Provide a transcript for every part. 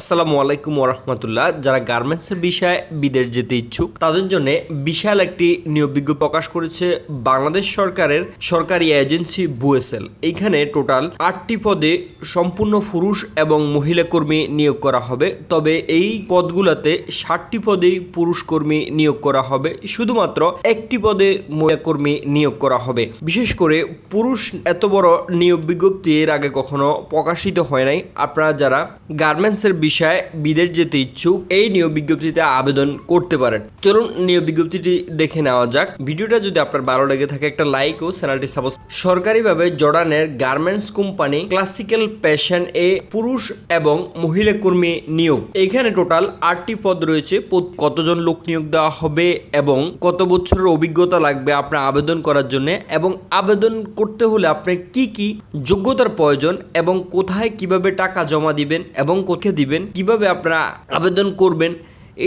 আসসালামু আলাইকুম ওরহমতুল্লাহ যারা গার্মেন্টসের বিষয়ে বিদেশ যেতে ইচ্ছুক, তাদের জন্য বিশাল একটি নিয়োগ প্রকাশ করেছে বাংলাদেশ সরকারের সরকারি এজেন্সি বুয়েসেল। এইখানে টোটাল আটটি পদে সম্পূর্ণ পুরুষ এবং মহিলা কর্মী নিয়োগ করা হবে। তবে এই পদগুলোতে ষাটটি পদেই পুরুষ কর্মী নিয়োগ করা হবে। শুধুমাত্র একটি পদে মহিলা কর্মী নিয়োগ করা হবে। বিশেষ করে পুরুষ এত বড় নিয়োগ বিজ্ঞপ্তি এর আগে কখনো প্রকাশিত হয় নাই। আপনারা যারা গার্মেন্টসের বিষয়ে বিদেশ যেতে ইচ্ছুক এই নিয়োগ বিজ্ঞপ্তিতে আবেদন করতে পারেন। চলুন নিয়োগ বিজ্ঞপ্তিটি দেখে নেওয়া যাক। ভিডিওটা যদি আপনার ভালো লেগে থাকে, একটা লাইক ও চ্যানেলটি সাবস্ক্রাইব সরকারিভাবে জর্ডানের গার্মেন্টস কোম্পানি ক্লাসিক্যাল প্যাশন এ পুরুষ এবং মহিলা কর্মী নিয়োগ। এখানে টোটাল আটটি পদ রয়েছে। কতজন লোক নিয়োগ দেওয়া হবে এবং কত বছরের অভিজ্ঞতা লাগবে আপনার আবেদন করার জন্য এবং আবেদন করতে হলে আপনার কি কি যোগ্যতার প্রয়োজন এবং কোথায় কীভাবে টাকা জমা দিবেন এবং কোথায় দিবেন কীভাবে আপনারা আবেদন করবেন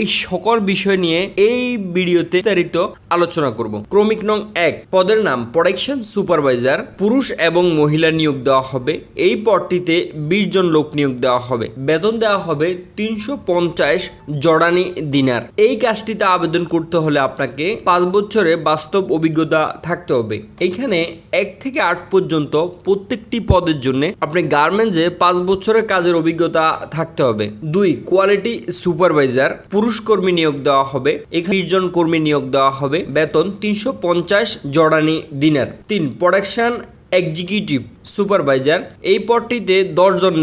এই সকল বিষয় নিয়ে এই ভিডিওতে বিস্তারিত আলোচনা করব। ক্রমিক নং এক, পদের নাম প্রোডাকশন সুপারভাইজার, পুরুষ এবং মহিলা নিয়োগ দেওয়া হবে। এই পদটিতে বিশ জন লোক নিয়োগ দেওয়া হবে। বেতন দেওয়া হবে তিনশো পঞ্চাশ জর্ডানি দিনার। এই কাজটিতে আবেদন করতে হলে আপনাকে পাঁচ বছরে বাস্তব অভিজ্ঞতা থাকতে হবে। এখানে এক থেকে আট পর্যন্ত প্রত্যেকটি পদের জন্য আপনি গার্মেন্টসে পাঁচ বছরের কাজের অভিজ্ঞতা থাকতে হবে। দুই, কোয়ালিটি সুপারভাইজার পুরুষ কর্মী নিয়োগ দেওয়া হবে। এখানে জন কর্মী নিয়োগ দেওয়া হবে। বেতন তিনশো পঞ্চাশ জর্ডানি দিনার। তিন প্রোডাকশন এক্সিকিউটিভ সুপারভাইজার, এই পদটিতে দশজন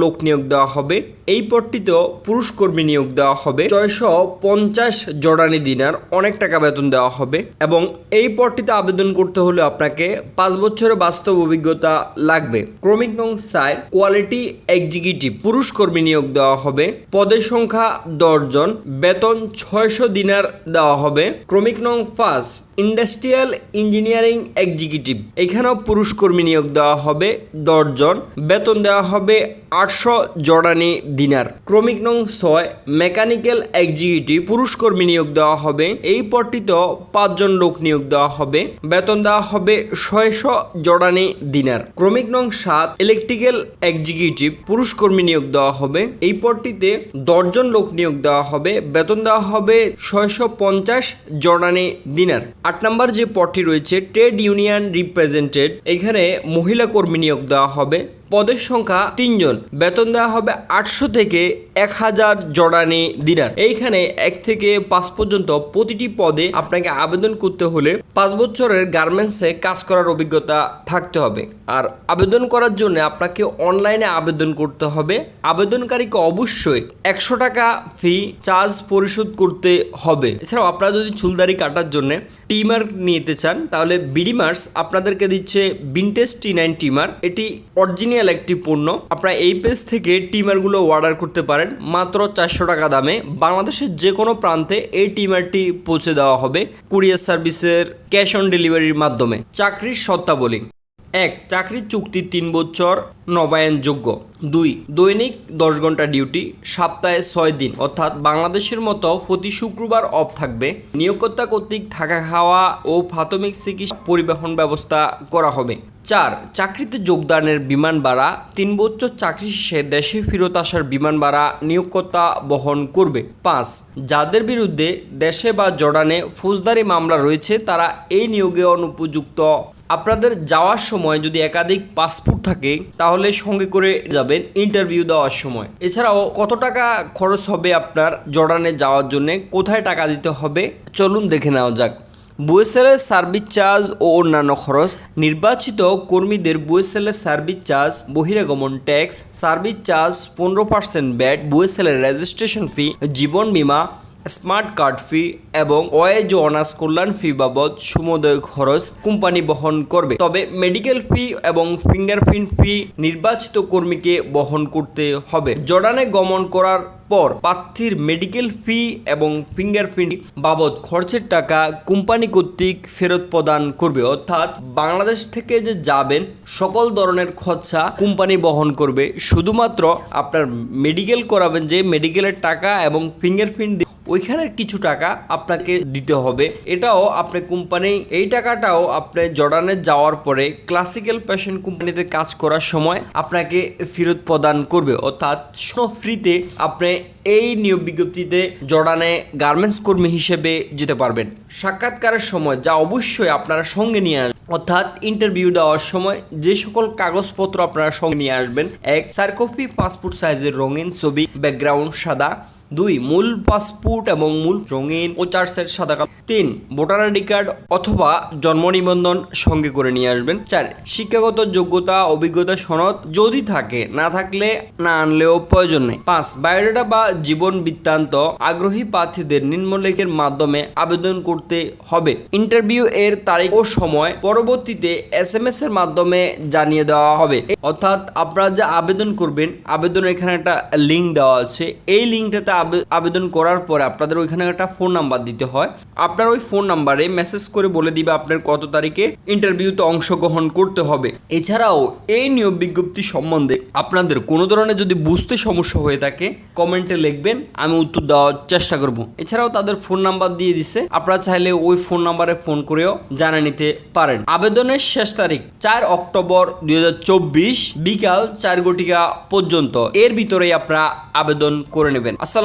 লোক নিয়োগ দেওয়া হবে। এই পদটিতেও পুরুষ কর্মী নিয়োগ দেওয়া হবে। ছয়শো পঞ্চাশ জর্ডানি দিনার অনেক টাকা বেতন দেওয়া হবে এবং এই পদটিতে আবেদন করতে হলে আপনাকে পাঁচ বছরের বাস্তব অভিজ্ঞতা লাগবে। ক্রমিক নং সাইড কোয়ালিটি এক্সিকিউটিভ পুরুষ কর্মী নিয়োগ দেওয়া হবে। পদের সংখ্যা দশজন, বেতন ছয়শো দিনার দেওয়া হবে। ক্রমিক নং ফার্স্ট ইন্ডাস্ট্রিয়াল ইঞ্জিনিয়ারিং এক্সিকিউটিভ, এখানেও পুরুষ কর্মী নিয়োগ দেওয়া হবে দশজন। বেতন দেওয়া হবে আটশো জর্ডানি দিনার। ক্রমিক নং ছয়, মেকানিক্যাল এক্সিকিউটিভ পুরুষ কর্মী নিয়োগ দেওয়া হবে। এই পদটিতেও পাঁচজন লোক নিয়োগ দেওয়া হবে। বেতন দেওয়া হবে ছয়শো জর্ডানি দিনার। ক্রমিক নং সাত, ইলেকট্রিক্যাল এক্সিকিউটিভ পুরুষ কর্মী নিয়োগ দেওয়া হবে। এই পদটিতে দশজন লোক নিয়োগ দেওয়া হবে। বেতন দেওয়া হবে ছয়শো পঞ্চাশ জর্ডানি দিনার। আট নম্বর যে পদটি রয়েছে, ট্রেড ইউনিয়ন রিপ্রেজেন্টেড। এখানে মহিলা কর্মী নিয়োগ দেওয়া হবে। পদের সংখ্যা তিনজন। বেতন দেওয়া হবে আটশো থেকে এক হাজার জর্ডানি দিনার। এইখানে এক থেকে পাঁচ পর্যন্ত প্রতিটি পদে আপনাকে আবেদন করতে হলে পাঁচ বছরের গার্মেন্টসে কাজ করার অভিজ্ঞতা থাকতে হবে। আর আবেদন করার জন্য আপনাকে অনলাইনে আবেদন করতে হবে। আবেদনকারীকে অবশ্যই একশো টাকা ফি চার্জ পরিশোধ করতে হবে। এছাড়াও আপনারা যদি চুলদারি কাটার জন্য টিমার নিতে চান, তাহলে বিডিমার্স আপনাদেরকে দিচ্ছে ভিনটেজ টি নাইন টিমার এটি অরিজিনাল একটি পণ্য। আপনারা এই পেজ থেকে টিমারগুলো অর্ডার করতে পারেন। মাত্র চারশো টাকা দামে। বাংলাদেশের যে কোনো প্রান্তে এই টিমারটি পৌঁছে দেওয়া হবে। কুরিয়ার সার্ভিসের ক্যাশ অন ডেলিভারির মাধ্যমে। চাকরির শর্তাবলী। এক, চাকরির চুক্তি তিন বছর নবায়নযোগ্য। দুই, দৈনিক দশ ঘণ্টা ডিউটি, সপ্তাহে ছয় দিন, অর্থাৎ বাংলাদেশের মতো প্রতি শুক্রবার অফ থাকবে। নিয়োগকর্তা কর্তৃক থাকা খাওয়া ও প্রাথমিক চিকিৎসা পরিবহন ব্যবস্থা করা হবে। চার, চাকরিতে যোগদানের বিমান ভাড়া, তিন বছর চাকরি শেষে দেশে ফেরত আসার বিমান ভাড়া নিয়োগকর্তা বহন করবে। পাঁচ, যাদের বিরুদ্ধে দেশে বা জর্ডানে ফৌজদারি মামলা রয়েছে, তারা এই নিয়োগে অনুপযুক্ত আপনাদের যাওয়ার সময় যদি একাধিক পাসপোর্ট থাকে, তাহলে সঙ্গে করে যাবেন ইন্টারভিউ দেওয়ার সময়। এছাড়াও কত টাকা খরচ হবে আপনার জর্ডানে যাওয়ার জন্য? কোথায় টাকা দিতে হবে? চলুন দেখে নেওয়া যাক। বুয়েসেলের সার্ভিস চার্জ ও অন্যান্য খরচ। নির্বাচিত কর্মীদের বুয়েসেলের সার্ভিস চার্জ, বহিরাগমন ট্যাক্স, সার্ভিস চার্জ পনেরো পার্সেন্ট ব্যাট, বুয়েসেলের রেজিস্ট্রেশন ফি জীবন বীমা স্মার্ট কার্ড ফি এবং ওয়েজ অনার্স কল্যাণ ফি বাবদ সমুদয় খরচ কোম্পানি বহন করবে। তবে মেডিকেল ফি এবং ফিঙ্গারপ্রিন্ট ফি নির্বাচিত কর্মীকে বহন করতে হবে। জর্ডানে গমন করার পর প্রার্থীর মেডিকেল ফি এবং ফিঙ্গারপ্রিন্ট বাবদ খরচের টাকা কোম্পানি কর্তৃক ফেরত প্রদান করবে। অর্থাৎ বাংলাদেশ থেকে যে যাবেন, সকল ধরনের খরচা কোম্পানি বহন করবে। শুধুমাত্র আপনার মেডিকেল করাবেন যে মেডিকেলের টাকা এবং ফিঙ্গারপ্রিন্ট ওইখানের কিছু টাকা আপনাকে দিতে হবে। এটাও আপনি কোম্পানি, এই টাকাটাও আপনি জর্ডানে যাওয়ার পরে ক্লাসিক্যাল ফ্যাশন কোম্পানিতে কাজ করার সময় আপনাকে ফেরত প্রদান করবে। অর্থাৎ ফ্রিতে আপনি এই নিয়োগ বিজ্ঞপ্তিতে জর্ডানে গার্মেন্টস কর্মী হিসেবে যেতে পারবেন। সাক্ষাৎকারের সময় যা অবশ্যই আপনারা সঙ্গে নিয়ে আসবেন অর্থাৎ ইন্টারভিউ দেওয়ার সময় যে সকল কাগজপত্র আপনারা সঙ্গে নিয়ে আসবেন, এক চার কপি পাসপোর্ট সাইজের রঙিন ছবি ব্যাকগ্রাউন্ড সাদা দুই, মূল পাসপোর্ট এবং মূল রঙিন ও চার সেট সাদা কালো। তিন, ভোটার আইডি কার্ড অথবা জন্ম নিবন্ধন সঙ্গে করে নিয়ে আসবেন। চার, শিক্ষাগত যোগ্যতা, অভিজ্ঞতা, সনদ যদি থাকে, না থাকলে না আনলেও প্রয়োজন নেই। পাঁচ, বায়োডাটা বা জীবন বৃত্তান্ত আগ্রহী প্রার্থীদের নিম্নলেখের মাধ্যমে আবেদন করতে হবে। ইন্টারভিউ এর তারিখ ও সময় পরবর্তীতে এস এম এস এর মাধ্যমে জানিয়ে দেওয়া হবে। অর্থাৎ আপনারা যে আবেদন করবেন, আবেদনের এখানে একটা লিঙ্ক দেওয়া আছে। এই লিঙ্কটাতে আবেদন করার পরে আপনাদের ওইখানে একটা ফোন নাম্বার দিতে হয়। আপনার ওই ফোন নাম্বারে মেসেজ করে বলে দিবে আপনার কত তারিখে ইন্টারভিউতে অংশগ্রহণ করতে হবে। এছাড়াও এই নিয়োগ বিজ্ঞপ্তি সম্বন্ধে আপনাদের কোনো ধরনের যদি বুঝতে সমস্যা হয়ে থাকে কমেন্টে লিখবেন, আমি উত্তর দেওয়ার চেষ্টা করব। এছাড়াও তাদের ফোন নাম্বার দিয়ে দিছে, আপনারা চাইলে ওই ফোন নাম্বারে ফোন করেও জানা নিতে পারেন। আবেদনের শেষ তারিখ চার অক্টোবর দুই হাজার চব্বিশ, বিকাল চার ঘটিকা পর্যন্ত। এর ভিতরেই আপনারা আবেদন করে নেবেন। আসসালামু